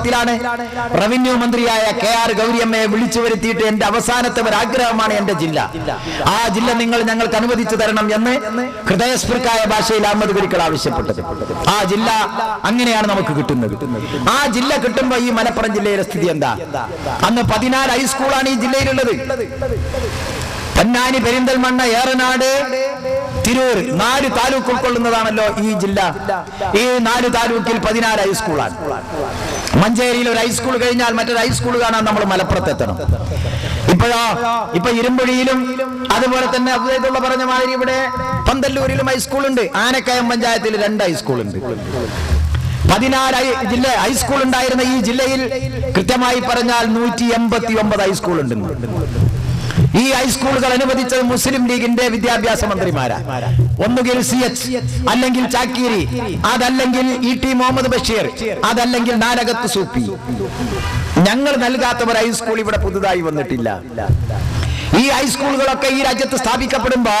ത്തിലാണ് റവന്യൂ മന്ത്രിയായ K R ഗൗരിയമ്മയെ വിളിച്ചു വരുത്തിയിട്ട് എന്റെ അവസാനത്തെ ഒരു ആഗ്രഹമാണ് എന്റെ ജില്ല. ആ ജില്ല നിങ്ങൾ ഞങ്ങൾക്ക് അനുവദിച്ചു തരണം എന്ന് ഹൃദയസ്പൃക്കായ ഭാഷയിൽ അഹമ്മദ് ഗുരുക്കൾ ആവശ്യപ്പെട്ടത്. ആ ജില്ല അങ്ങനെയാണ് നമുക്ക് കിട്ടുന്നത്. ആ ജില്ല കിട്ടുമ്പോ ഈ മലപ്പുറം ജില്ലയിലെ സ്ഥിതി എന്താ? അന്ന് പതിനാല് ഹൈസ്കൂളാണ് ഈ ജില്ലയിലുള്ളത്. പൊന്നാനി പെരിന്തൽമണ്ണ ഏറനാട് തിരൂർ നാല് താലൂക്ക് ഉൾക്കൊള്ളുന്നതാണല്ലോ ഈ ജില്ല. ഈ നാല് താലൂക്കിൽ പതിനാല് ഹൈസ്കൂളാണ്. മഞ്ചേരിയിൽ ഒരു ഹൈസ്കൂൾ കഴിഞ്ഞാൽ മറ്റൊരു ഹൈസ്കൂൾ കാണാൻ നമ്മൾ മലപ്പുറത്ത് എത്തണം ഇപ്പോഴോ ഇപ്പൊ ഇരുമ്പുഴിയിലും അതുപോലെ തന്നെ അബ്ദുള്ള പറഞ്ഞ മാതിരി ഇവിടെ പന്തല്ലൂരിലും ഹൈസ്കൂൾ ഉണ്ട് ആനക്കയം പഞ്ചായത്തിൽ രണ്ട് ഹൈസ്കൂൾ ഉണ്ട് പതിനാല് ജില്ല ഹൈസ്കൂൾ ഉണ്ടായിരുന്ന ഈ ജില്ലയിൽ കൃത്യമായി പറഞ്ഞാൽ നൂറ്റി എൺപത്തി ഒമ്പത് ഹൈസ്കൂൾ ഉണ്ട് ഈ ഹൈസ്കൂളുകൾ അനുവദിച്ചത് മുസ്ലിം ലീഗിന്റെ വിദ്യാഭ്യാസ മന്ത്രിമാരാ. ഒന്നുകിൽ സി എച്ച് അല്ലെങ്കിൽ ചാക്കീരി അതല്ലെങ്കിൽ ഇ ടി മുഹമ്മദ് ബഷീർ അതല്ലെങ്കിൽ നാരകത്ത് സൂപ്പി ഞങ്ങൾ നൽകാത്ത ഒരു ഹൈസ്കൂൾ ഇവിടെ പുതുതായി വന്നിട്ടില്ല. ഈ ഹൈസ്കൂളുകളൊക്കെ ഈ രാജ്യത്ത് സ്ഥാപിക്കപ്പെടുമ്പോ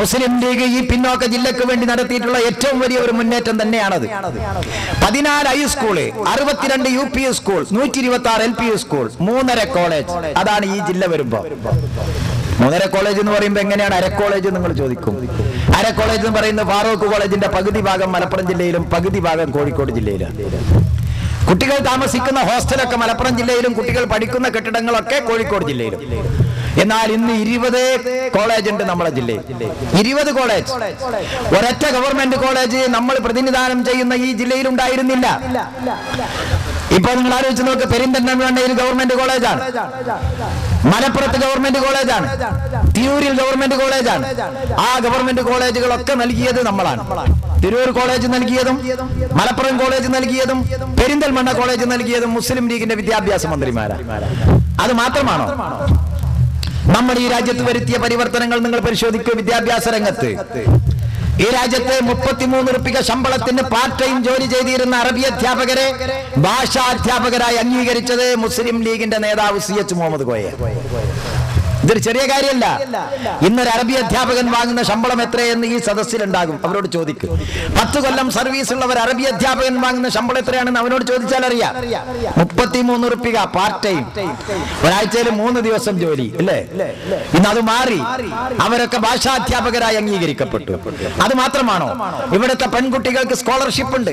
മുസ്ലിം ലീഗ് ഈ പിന്നോക്ക ജില്ലക്ക് വേണ്ടി നടത്തിയിട്ടുള്ള ഏറ്റവും വലിയ ഒരു മുന്നേറ്റം തന്നെയാണത്. പതിനാല് ഹൈസ്കൂൾ അറുപത്തിരണ്ട് യു പി സ്കൂൾ നൂറ്റി ഇരുപത്തി ആറ് എൽ പി സ്കൂൾ മൂന്നര കോളേജ് അതാണ് ഈ ജില്ല വരുമ്പോ. മൂന്നര കോളേജ് എന്ന് പറയുമ്പോൾ എങ്ങനെയാണ് അര കോളേജ് നിങ്ങൾ ചോദിക്കും. അര കോളേജ് എന്ന് പറയുന്നത് ഫാറൂഖ് കോളേജിന്റെ പകുതി ഭാഗം മലപ്പുറം ജില്ലയിലും പകുതി ഭാഗം കോഴിക്കോട് ജില്ലയിലും കുട്ടികൾ താമസിക്കുന്ന ഹോസ്റ്റലൊക്കെ മലപ്പുറം ജില്ലയിലും കുട്ടികൾ പഠിക്കുന്ന കെട്ടിടങ്ങളൊക്കെ കോഴിക്കോട് ജില്ലയിലും. എന്നാൽ ഇന്ന് ഇരുപത് കോളേജ് ഉണ്ട് നമ്മളെ ജില്ലയിൽ. ഇരുപത് കോളേജ് ഒരൊറ്റ ഗവൺമെന്റ് കോളേജ് നമ്മൾ പ്രതിനിധാനം ചെയ്യുന്ന ഈ ജില്ലയിൽ ഉണ്ടായിരുന്നില്ല. ഇപ്പൊ നിങ്ങൾ ആലോചിച്ച് നോക്ക് പെരിന്തണ്ണയിൽ ഗവൺമെന്റ് കോളേജാണ് മലപ്പുറത്ത് ഗവൺമെന്റ് കോളേജാണ് തിരൂരിൽ ഗവൺമെന്റ് കോളേജാണ്. ആ ഗവൺമെന്റ് കോളേജുകളൊക്കെ നൽകിയത് നമ്മളാണ്. തിരൂർ കോളേജ് നൽകിയതും മലപ്പുറം കോളേജ് നൽകിയതും പെരിന്തൽമണ്ണ കോളേജ് നൽകിയതും മുസ്ലിം ലീഗിന്റെ വിദ്യാഭ്യാസ മന്ത്രിമാരാണ് അത് മാത്രമാണോ? നമ്മൾ ഈ രാജ്യത്ത് വരുത്തിയ പരിവർത്തനങ്ങൾ നിങ്ങൾ പരിശോധിക്കുക വിദ്യാഭ്യാസ രംഗത്ത്. ഈ രാജ്യത്തെ മുപ്പത്തിമൂന്ന് റുപ്പിക ശമ്പളത്തിന് പാർട്ട് ടൈം ജോലി ചെയ്തിരുന്ന അറബി അധ്യാപകരെ ഭാഷാ അധ്യാപകരായി അംഗീകരിച്ചത് മുസ്ലിം ലീഗിന്റെ നേതാവ് സി എച്ച് മുഹമ്മദ് കോയ ഇതൊരു ചെറിയ കാര്യമല്ല. ഇന്നൊരു അറബി അധ്യാപകൻ വാങ്ങുന്ന ശമ്പളം എത്രയെന്ന് ഈ സദസ്സിലുണ്ടാകും. അവരോട് ചോദിക്കും. പത്ത് കൊല്ലം സർവീസ് ഉള്ളവർ ഒരു അറബി അധ്യാപകൻ വാങ്ങുന്ന ശമ്പളം എത്രയാണെന്ന് അവനോട് ചോദിച്ചാൽ അറിയാം. മുപ്പത്തിമൂന്ന് റുപ്പിക പാർട്ട് ടൈം ഒരാഴ്ചയിൽ മൂന്ന് ദിവസം ജോലി അല്ലേ? ഇന്ന് അത് മാറി. അവരൊക്കെ ഭാഷാ ഭാഷാധ്യാപകരായി അംഗീകരിക്കപ്പെട്ടു. അത് മാത്രമാണോ? ഇവിടുത്തെ പെൺകുട്ടികൾക്ക് സ്കോളർഷിപ്പ് ഉണ്ട്.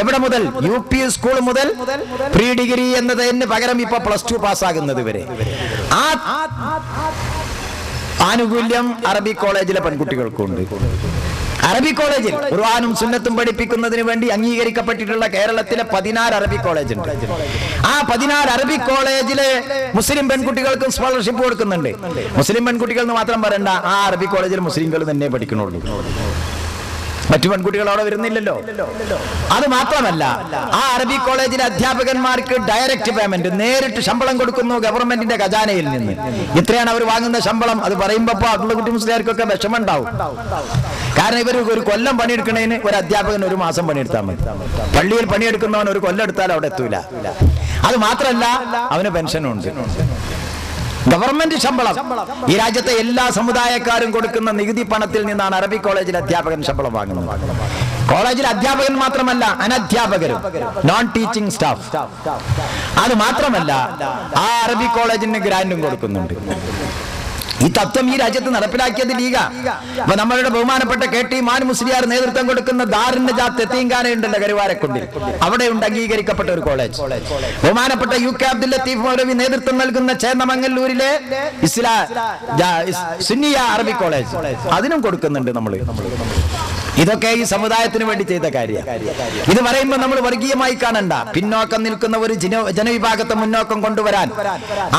എവിടെ മുതൽ? യു പി സ്കൂൾ മുതൽ. പ്രീ ഡിഗ്രി എന്നതിന് പകരം ഇപ്പൊ പ്ലസ് ടു പാസ്സാകുന്നത് വരെ. ആ ആനുകൂല്യം അറബി കോളേജിലെ പെൺകുട്ടികൾക്കുണ്ട്. അറബി കോളേജിൽ ഖുർആാനും സുന്നത്തും പഠിപ്പിക്കുന്നതിന് വേണ്ടി അംഗീകരിക്കപ്പെട്ടിട്ടുള്ള കേരളത്തിലെ പതിനാറ് അറബി കോളേജ് ഉണ്ട് ആ പതിനാറ് അറബി കോളേജിലെ മുസ്ലിം പെൺകുട്ടികൾക്കും സ്കോളർഷിപ്പ് കൊടുക്കുന്നുണ്ട്. മുസ്ലിം പെൺകുട്ടികൾ എന്ന് മാത്രം പറയണ്ട ആ അറബി കോളേജിൽ മുസ്ലിംകൾ തന്നെ പഠിക്കണുള്ളൂ. മറ്റു പെൺകുട്ടികൾ അവിടെ വരുന്നില്ലല്ലോ. അത് മാത്രമല്ല ആ അറബി കോളേജിലെ അധ്യാപകന്മാർക്ക് ഡയറക്റ്റ് പേയ്മെന്റ് നേരിട്ട് ശമ്പളം കൊടുക്കുന്നു ഗവൺമെന്റിന്റെ ഖജാനയിൽ നിന്ന്. ഇത്രയാണ് അവർ വാങ്ങുന്ന ശമ്പളം. അത് പറയുമ്പോ അടുത്ത കുട്ടി മുസ്ലിംകാർക്കൊക്കെ വിഷമം ഉണ്ടാവും കാരണം ഇവർ ഒരു കൊല്ലം പണിയെടുക്കുന്നതിന് ഒരു അധ്യാപകൻ ഒരു മാസം പണിയെടുത്താൽ മതി. പള്ളിയിൽ പണിയെടുക്കുന്നവൻ ഒരു കൊല്ലം എടുത്താൽ അവിടെ എത്തൂല. അത് മാത്രമല്ല അവന് പെൻഷനും ഉണ്ട്. ഗവൺമെന്റ് ശമ്പളം. ഈ രാജ്യത്തെ എല്ലാ സമുദായക്കാരും കൊടുക്കുന്ന നികുതി പണത്തിൽ നിന്നാണ് അറബി കോളേജിൽ അധ്യാപകൻ ശമ്പളം വാങ്ങുന്നത്. കോളേജിൽ അധ്യാപകൻ മാത്രമല്ല അനധ്യാപകരും നോൺ ടീച്ചിങ് സ്റ്റാഫ് അത് മാത്രമല്ല ആ അറബി കോളേജിന് ഗ്രാൻഡും കൊടുക്കുന്നുണ്ട്. ഈ തത്വം ഈ രാജ്യത്ത് നടപ്പിലാക്കിയത് ലീഗ. അപ്പൊ നമ്മളുടെ ബഹുമാനപ്പെട്ട കെ ടി മാൻ മുസ്ലിയാർ നേതൃത്വം കൊടുക്കുന്ന ദാറിന്റെ ജാത്ത് എത്തീങ്കാന ഉണ്ടല്ലോ കരുവാരക്കുണ്ടിൽ. അവിടെ ഉണ്ട് അംഗീകരിക്കപ്പെട്ട ഒരു കോളേജ്. ബഹുമാനപ്പെട്ട യു കെ അബ്ദുൽ ലത്തീഫ് മൗലവി നേതൃത്വം നൽകുന്ന ചേന്നമംഗല്ലൂരിലെ ഇസ്ലാ സുന്നിയ അറബി കോളേജ്. അതിനും കൊടുക്കുന്നുണ്ട് നമ്മൾ ഇതൊക്കെ ഈ സമുദായത്തിന് വേണ്ടി ചെയ്ത കാര്യം. ഇത് പറയുമ്പോൾ നമ്മൾ വർഗീയമായി കാണണ്ട. പിന്നോക്കം നിൽക്കുന്ന ഒരു ജനവിഭാഗത്തെ മുന്നോക്കം കൊണ്ടുവരാൻ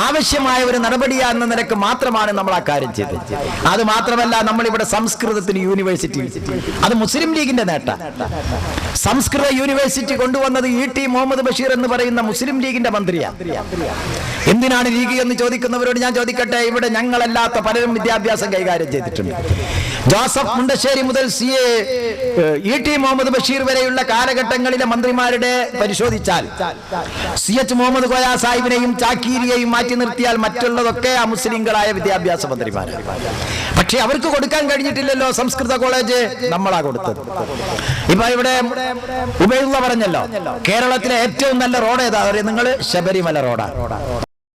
ആവശ്യമായ ഒരു നടപടിയാണെന്ന നിലയ്ക്ക് മാത്രമാണ് നമ്മൾ ആ കാര്യം ചെയ്തത്. അത് മാത്രമല്ല നമ്മൾ ഇവിടെ സംസ്കൃതത്തിന് യൂണിവേഴ്സിറ്റി. അത് മുസ്ലിം ലീഗിന്റെ നേട്ട. സംസ്കൃത യൂണിവേഴ്സിറ്റി കൊണ്ടുവന്നത് ഇ ടി മുഹമ്മദ് ബഷീർ എന്ന് പറയുന്ന മുസ്ലിം ലീഗിന്റെ മന്ത്രിയാണ് എന്തിനാണ് ലീഗ് എന്ന് ചോദിക്കുന്നവരോട് ഞാൻ ചോദിക്കട്ടെ? ഇവിടെ ഞങ്ങളല്ലാത്ത പലരും വിദ്യാഭ്യാസം കൈകാര്യം ചെയ്തിട്ടുണ്ട്. ജോസഫ് മുണ്ടശ്ശേരി മുതൽ C A E T Muhammad Basheer വരെയുള്ള കാലഘട്ടങ്ങളിലെ മന്ത്രിമാരുടെ പരിശോധിച്ചാൽ സി എച്ച് മുഹമ്മദ് കോയ സാഹിബിനെയും ചാക്കീരിയെയും മാറ്റി നിർത്തിയാൽ മറ്റുള്ളതൊക്കെ അമുസ്ലിങ്ങളായ വിദ്യാഭ്യാസ മന്ത്രിമാരാണ് പക്ഷെ അവർക്ക് കൊടുക്കാൻ കഴിഞ്ഞിട്ടില്ലല്ലോ സംസ്കൃത കോളേജ് നമ്മളാ കൊടുത്തത്. ഇപ്പൊ ഇവിടെ ഉബൈദുള്ള പറഞ്ഞല്ലോ കേരളത്തിലെ ഏറ്റവും നല്ല റോഡ് ഏതാ? നിങ്ങൾ ശബരിമല റോഡാ.